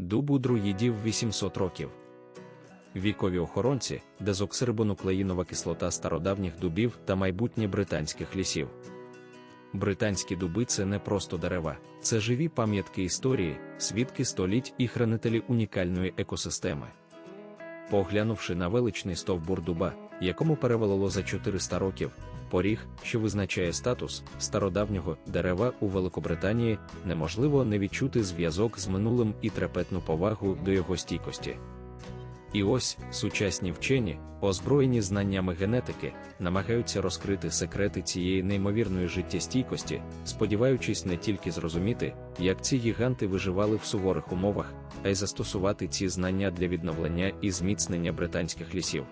дубу друїдів 800 років. Вікові охоронці, дезоксирибонуклеїнова кислота стародавніх дубів та майбутнє британських лісів. Британські дуби це не просто дерева, це живі пам'ятки історії, свідки століть і хранителі унікальної екосистеми. Поглянувши на величний стовбур дуба, якому перевелило за 400 років, поріг, що визначає статус стародавнього дерева у Великобританії, неможливо не відчути зв'язок з минулим і трепетну повагу до його стійкості. І ось сучасні вчені, озброєні знаннями генетики, намагаються розкрити секрети цієї неймовірної життєстійкості, сподіваючись не тільки зрозуміти, як ці гіганти виживали в суворих умовах, а й застосувати ці знання для відновлення і зміцнення британських лісів.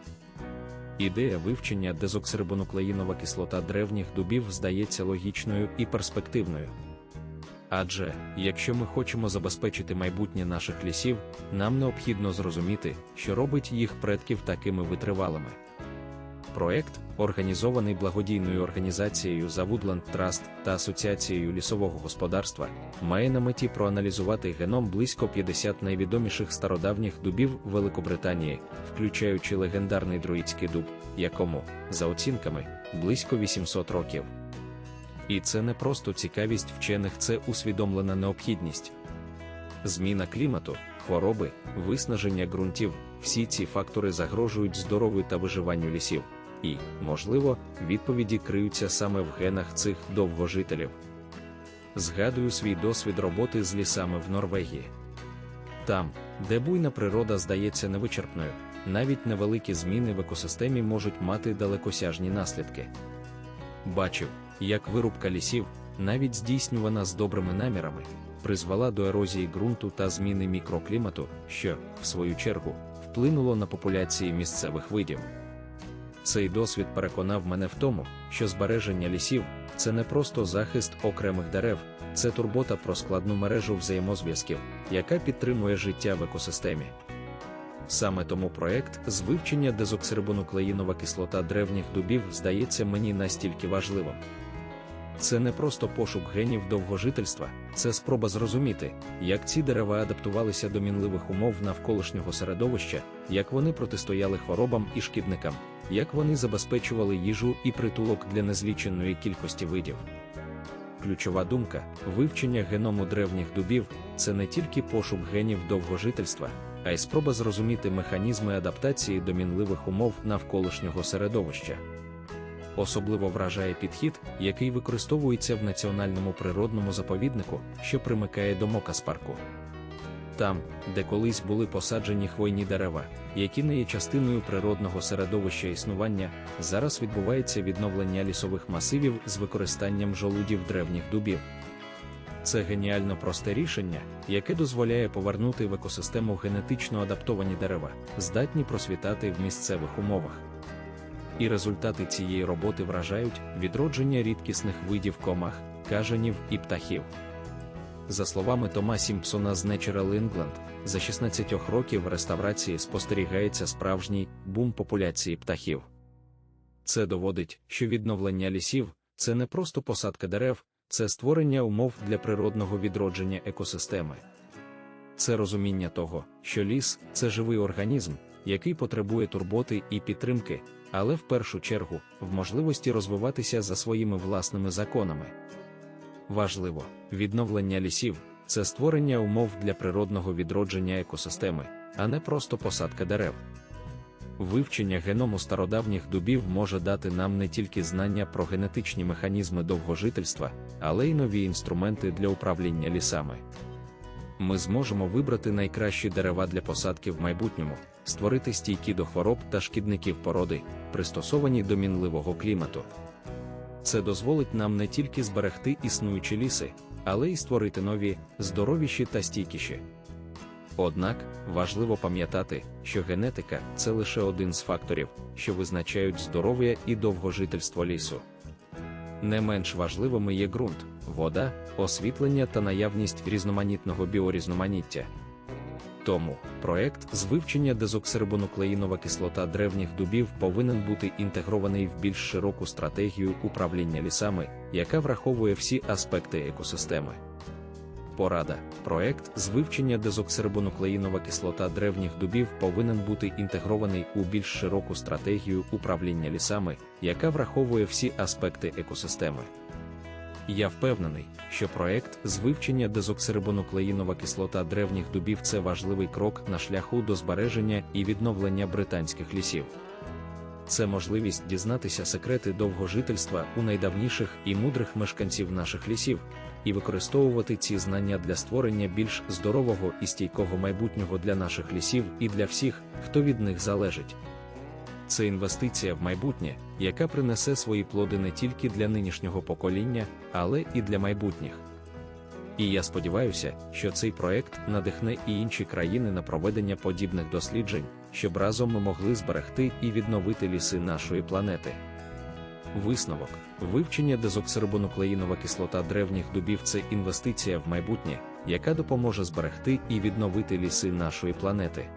Ідея вивчення дезоксирибонуклеїнова кислота древніх дубів здається логічною і перспективною. Адже, якщо ми хочемо забезпечити майбутнє наших лісів, нам необхідно зрозуміти, що робить їх предків такими витривалими. Проект, організований благодійною організацією Woodland Trust та Асоціацією лісового господарства, має на меті проаналізувати геном близько 50 найвідоміших стародавніх дубів Великобританії, включаючи легендарний друїдський дуб, якому, за оцінками, близько 800 років. І це не просто цікавість вчених, це усвідомлена необхідність. Зміна клімату, хвороби, виснаження ґрунтів, всі ці фактори загрожують здоров'ю та виживанню лісів. І, можливо, відповіді криються саме в генах цих довгожителів. Згадую свій досвід роботи з лісами в Норвегії. Там, де буйна природа здається невичерпною, навіть невеликі зміни в екосистемі можуть мати далекосяжні наслідки. Бачив, як вирубка лісів, навіть здійснювана з добрими намірами, призвела до ерозії ґрунту та зміни мікроклімату, що, в свою чергу, вплинуло на популяції місцевих видів. Цей досвід переконав мене в тому, що збереження лісів це не просто захист окремих дерев, це турбота про складну мережу взаємозв'язків, яка підтримує життя в екосистемі. Саме тому проект з вивчення дезоксирибонуклеїнова кислота древніх дубів здається мені настільки важливим. Це не просто пошук генів довгожительства, це спроба зрозуміти, як ці дерева адаптувалися до мінливих умов навколишнього середовища, як вони протистояли хворобам і шкідникам, як вони забезпечували їжу і притулок для незліченої кількості видів. Ключова думка вивчення геному древніх дубів це не тільки пошук генів довгожительства, а й спроба зрозуміти механізми адаптації до мінливих умов навколишнього середовища. Особливо вражає підхід, який використовується в національному природному заповіднику, що примикає до Мокаспарку. Там, де колись були посаджені хвойні дерева, які не є частиною природного середовища існування, зараз відбувається відновлення лісових масивів з використанням жолудів древніх дубів. Це геніально просте рішення, яке дозволяє повернути в екосистему генетично адаптовані дерева, здатні просвітати в місцевих умовах. І результати цієї роботи вражають відродження рідкісних видів комах, кажанів і птахів. За словами Тома Сімпсона з Natural England, за 16 років реставрації спостерігається справжній бум популяції птахів. Це доводить, що відновлення лісів це не просто посадка дерев, це створення умов для природного відродження екосистеми. Це розуміння того, що ліс це живий організм, який потребує турботи і підтримки, але в першу чергу в можливості розвиватися за своїми власними законами. Важливо, відновлення лісів це створення умов для природного відродження екосистеми, а не просто посадка дерев. Вивчення геному стародавніх дубів може дати нам не тільки знання про генетичні механізми довгожительства, але й нові інструменти для управління лісами. Ми зможемо вибрати найкращі дерева для посадки в майбутньому, створити стійкі до хвороб та шкідників породи, пристосовані до мінливого клімату. Це дозволить нам не тільки зберегти існуючі ліси, але й створити нові, здоровіші та стійкіші. Однак важливо пам'ятати, що генетика це лише один з факторів, що визначають здоров'я і довгожительство лісу. Не менш важливими є ґрунт, вода, освітлення та наявність різноманітного біорізноманіття. Тому проект з вивчення дезоксирибонуклеїнова кислота древніх дубів повинен бути інтегрований в більш широку стратегію управління лісами, яка враховує всі аспекти екосистеми. Порада. Проект з вивчення дезоксирибонуклеїнова кислота древніх дубів повинен бути інтегрований у більш широку стратегію управління лісами, яка враховує всі аспекти екосистеми. Я впевнений, що проект з вивчення дезоксирибонуклеїнова кислота древніх дубів це важливий крок на шляху до збереження і відновлення британських лісів. Це можливість дізнатися секрети довгожительства у найдавніших і мудрих мешканців наших лісів, і використовувати ці знання для створення більш здорового і стійкого майбутнього для наших лісів і для всіх, хто від них залежить. Це інвестиція в майбутнє, яка принесе свої плоди не тільки для нинішнього покоління, але і для майбутніх. І я сподіваюся, що цей проект надихне і інші країни на проведення подібних досліджень, щоб разом ми могли зберегти і відновити ліси нашої планети. Висновок вивчення дезоксирибонуклеїнова кислота древніх дубів це інвестиція в майбутнє, яка допоможе зберегти і відновити ліси нашої планети.